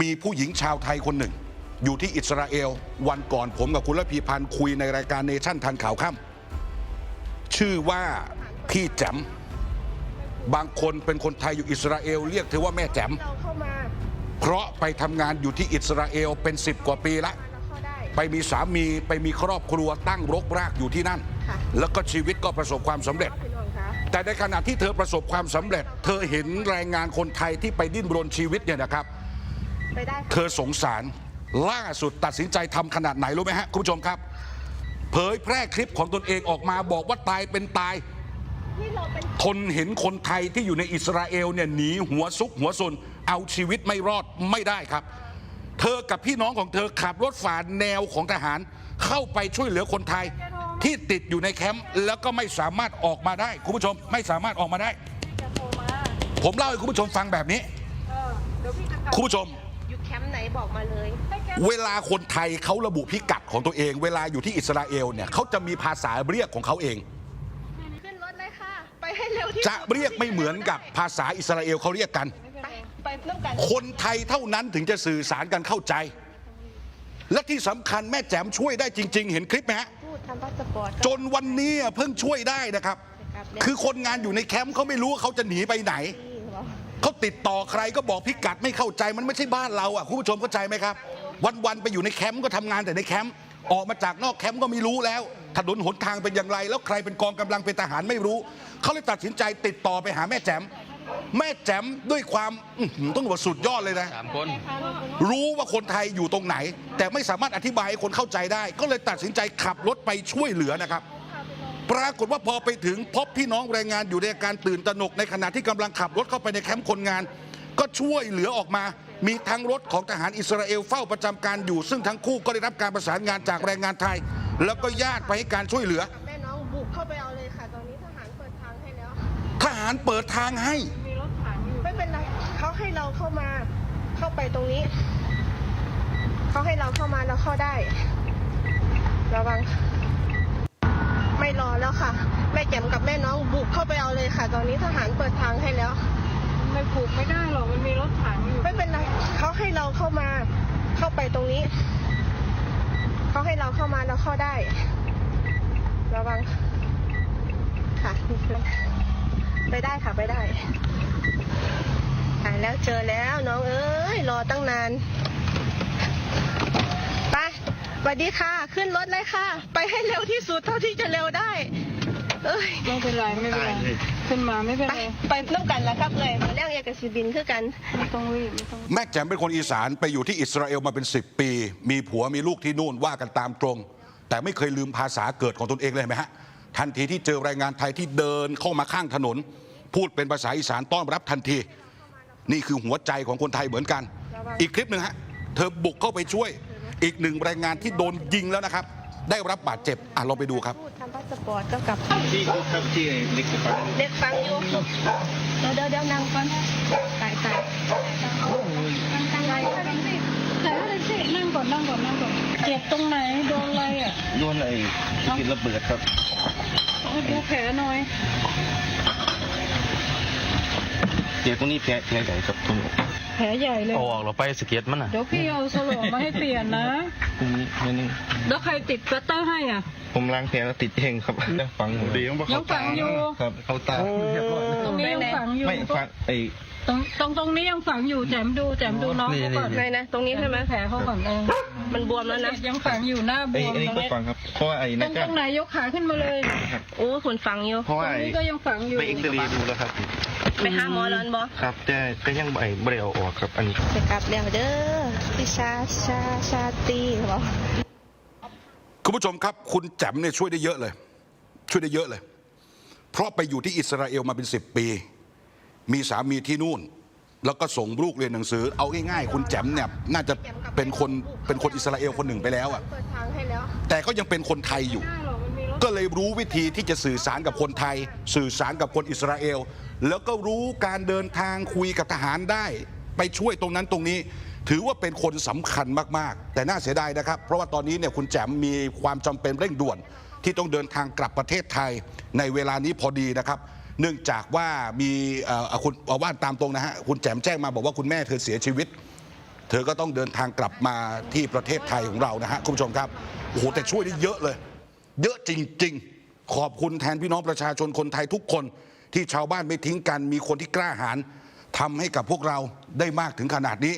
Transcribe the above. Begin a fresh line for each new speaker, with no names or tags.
มีผู้หญิงชาวไทยคนหนึ่ง อยู่ที่อิสราเอล วันก่อนผมกับคุณระพีพันธ์คุยในรายการเนชั่นทันข่าวค่ำชื่อว่าพี่แจ๋มบางคนเป็นคนไทยอยู่อิสราเอล เรียกเธอว่าแม่แจ๋ม
เพ
ราะไปทำงานอยู่ที่อิสราเอลเป็น10กว่าปีละ
ไป
มีสามีไปมีครอบครัวตั้งรกรากอยู่ที่นั่น แล้วก็ชีวิตก็ประสบความสำเร็จ แต่ในขณะที่เธอประสบความสำเร็จ เธอเห็นแรงงานคนไทยที่ไปดิ้นรนชีวิตเนี่ยนะครับ
ไปได้
เธอสงสารล่าสุดตัดสินใจทำขนาดไหนรู้ไหมฮะคุณผู้ชมครับ เผยแพร่คลิปของตนเองออกมาบอกว่าตายเป็นตาย
นี่เราเป็น
ทนเห็นคนไทยที่อยู่ในอิสราเอลเนี่ยหนีหัวซุกหัวซุนเอาชีวิตไม่รอดไม่ได้ครับ เธอกับพี่น้องของเธอขับรถฝ่าแนวของทหาร เข้าไปช่วยเหลือคนไทย ที่ติดอยู่ในแคมป์แล้วก็ไม่สามารถออกมาได้คุณผู้ชมไม่สามารถออกมาได้
จะโทรมา
ผมเล่าให้คุณผู้ชมฟังแบบนี้
เออ เดี๋ยวพี่จะกลับ
คุณผู้ชม
อยู่แค มป์ไหนบอกมาเลย
เวลาคนไทยเขาระบุพิกัดของตัวเอง เวลาอยู่ที่อิสราเอลเนี่ยเขาจะมีภาษาเรียกของเขาเอง
ขึ้นรถเลยค่ะ ไปให้เร็วที่
จะเรียกไม่เหมือนกับภาษาอิสราเอลเขาเรียกกัน
ไปไปน้ำกัน
คนไทยเท่านั้นถึงจะสื่อสารกันเข้าใจ และที่สำคัญแม่แจ๋มช่วยได้จริง ๆ เห็นคลิปไหมฮะ
พูดทำพาสปอร์ต
จนวันนี้เพิ่งช่วยได้นะครับ คือคนงานอยู่ในแคมป์เขาไม่รู้ว่าเขาจะหนีไปไหน เขาติดต่อใครก็บอกพิกัดไม่เข้าใจมันไม่ใช่บ้านเราอะคุณผู้ชมเข้าใจไหมครับ วันๆไปอยู่ในแคมป์ก็ทำงานแต่ในแคมป์ออกมาจากนอกแคมป์ก็ไม่รู้แล้ว ถนนหนทางเป็นอย่างไร แล้วใครเป็นกองกำลังเป็นทหารไม่รู้ เขาเลยตัดสินใจติดต่อไปหาแม่แจ๋มแม่แจ๋มด้วยความอื้อหือต้องบอกว่าสุดยอดเลยนะ
สามคน
รู้ว่าคนไทยอยู่ตรงไหน แต่ไม่สามารถอธิบายให้คนเข้าใจได้ ก็เลยตัดสินใจขับรถไปช่วยเหลือนะครับ ปรากฏว่าพอไปถึงพบพี่น้องแรงงานอยู่ในอาการตื่นตระหนกในขณะที่กำลังขับรถเข้าไปในแคมป์คนงาน ก็ช่วยเหลือออกมา มีทั้งรถของทหารอิสราเอลเฝ้าประจำการอยู่ ซึ่งทั้งคู่ก็ได้รับการประสานงานจากแรงงานไทย แล้วก็ญาติไปให้การช่วยเหลือ
แม่น้องบุกเข้าไปเอาเลยค่ะตอนนี้ทหารเปิดทางให้แล้ว
ทหารเปิดทางให้
มีรถถังอยู่ไม่เป็นไรเขาให้เราเข้ามาเข้าไปตรงนี้เขาให้เราเข้ามาเราเข้าได้ระวัง รอแล้วค่ะ แม่แจ่มกับแม่น้องบุกเข้าไปเอาเลยค่ะ ตอนนี้ทหารเปิดทางให้แล้ว
ไม่ผูกไม่ได้หรอกมันมีรถถังอยู่
ไม่เป็นไรเขาให้เราเข้ามา เข้าไปตรงนี้เขาให้เราเข้ามาเราเข้าได้ ระวัง ค่ะ ไปได้ค่ะไปได้อ่าแล้วเจอแล้วน้องเอ้ยรอตั้งนานไปสวัสดีค่ะ ขึ้นรถเลยค่ะ ไปให้เร็วที่สุดเท่าที่จะเร็วได้ เอ้ย
ไม่เป็นไรไม่เป็นไรขึ้นมาไม่เป็น
ไป
ไร
ไปน้ำกันแล้วครับเลยมาเรียกเอกสิบินคือกัน
ไม่ต้องรีบไม่ต้อง
แม่แจ่มเป็นคนอีสานไปอยู่ที่อิสราเอลมาเป็น 10 ปี มีผัวมีลูกที่นู่นว่ากันตามตรง แต่ไม่เคยลืมภาษาเกิดของตนเองเลยเห็นไหมฮะ ทันทีที่เจอแรงงานไทยที่เดินเข้ามาข้างถนน พูดเป็นภาษาอีสานต้อนรับทันที นี่คือหัวใจของคนไทยเหมือนกัน อีกคลิปหนึ่งฮะ เธอบุกเข้าไปช่วย อีกหนึ่งแรงงานที่โดนยิงแล้วนะครับ ได้รับบาดเจ็บอะลองไปดูครับ
พูดทำพาสปอร์ตก็กลับ
ที่ครับที่เล็กสปาร์
เด็กฟังอยู่เดี๋ยวเดี๋ยวเดี๋ยวนั่งก่อนตายตายตั้งใจ
แต่อะไรสินั่งก่อนนั่งก่อนนั่งก่อนเจ็บตรงไหนโดนอะไรอะ
โดนไอ้ที่ระเบิดครับ
เอาดูแผลหน่อย
เจ็บตรงนี้แผลแผลใหญ่ครับตรงนี้
แผลใหญ่เลย
เอาออกเราไปสเก็ตมันอะ
เดี๋ยวพี่เอาสโลงมาให้เปลี่ยนนะ
ตรงนี้นิดนึง
แล้วใครติดกระเตอร์ให้อะ
ผมล้างแผลแล้วติดเองครับยังฝังอยู่ดี
ยังฝังอยู่
ครับ เขาตาเรียบร้อย
ตรงนี้ยังฝังอยู่
ไม่ฝังไอ้
ตรงตรงตรงนี้ยังฝังอยู่แจมดูแจมดูน้องเขาก่อน
ไหนนะตรงนี้ใช่ไหม
แผลเขาก่อนเออ
มันบวมแล้วนะ
ยังฝังอยู่หน้าบ
ไอ้
วม
ไอ้นี่
ตรง
ก็
นี้
ฝังครับเพราะว่าไอ้
ตร
นั่
ง
น
ต
ก็
รงไหนยกขาขึ้นมาเลย
โอ้คุณฟังอยู่
เพราะ
ตร
ว่างไอ้
นี้ก็ยังฝังอยู่
ไปเอ็กซเรย์ดูแล้วครับ
ไปหาหมอแล้วบอ
ครับ แต่ก็ยังไอ้ไม่ได้เอาออกครับ อันนี้
ไปกลับแล้วเด้อพี่ชาชาชาตีบอก
คุณผู้ชมครับ คุณแจ๋มเนี่ยช่วยได้เยอะเลย ช่วยได้เยอะเลย เพราะไปอยู่ที่อิสราเอลมาเป็น10ปี มีสามีที่นู่น แล้วก็ส่งลูกเรียนหนังสือ เอาง่ายๆ คุณแจ๋มเนี่ยน่าจะเป็นคนเป็นคนอิสราเอลคนหนึ่งไปแล้วอะ
เปิดทางให้แล้ว
แต่ก็ยังเป็นคนไทยอยู่
ได้หรอกมันมีรถ
ก็เลยรู้วิธีที่จะสื่อสารกับคนไทย สื่อสารกับคนอิสราเอล แล้วก็รู้การเดินทางคุยกับทหารได้ ไปช่วยตรงนั้นตรงนี้ ถือว่าเป็นคนสำคัญมากๆ แต่น่าเสียดายนะครับ เพราะว่าตอนนี้เนี่ยคุณแจมมีความจำเป็นเร่งด่วน ที่ต้องเดินทางกลับประเทศไทยในเวลานี้พอดีนะครับ เนื่องจากว่ามีคุณว่านตามตรงนะฮะคุณแจมแจ้งมาบอกว่าคุณแม่เธอเสียชีวิต เธอก็ต้องเดินทางกลับมาที่ประเทศไทยของเรานะฮะคุณผู้ชมครับโอ้โหแต่ช่วยได้เยอะเลย เยอะจริง ๆ ขอบคุณแทนพี่น้องประชาชนคนไทยทุกคน ที่ชาวบ้านไม่ทิ้งกันมีคนที่กล้าหาญทำให้กับพวกเราได้มากถึงขนาดนี้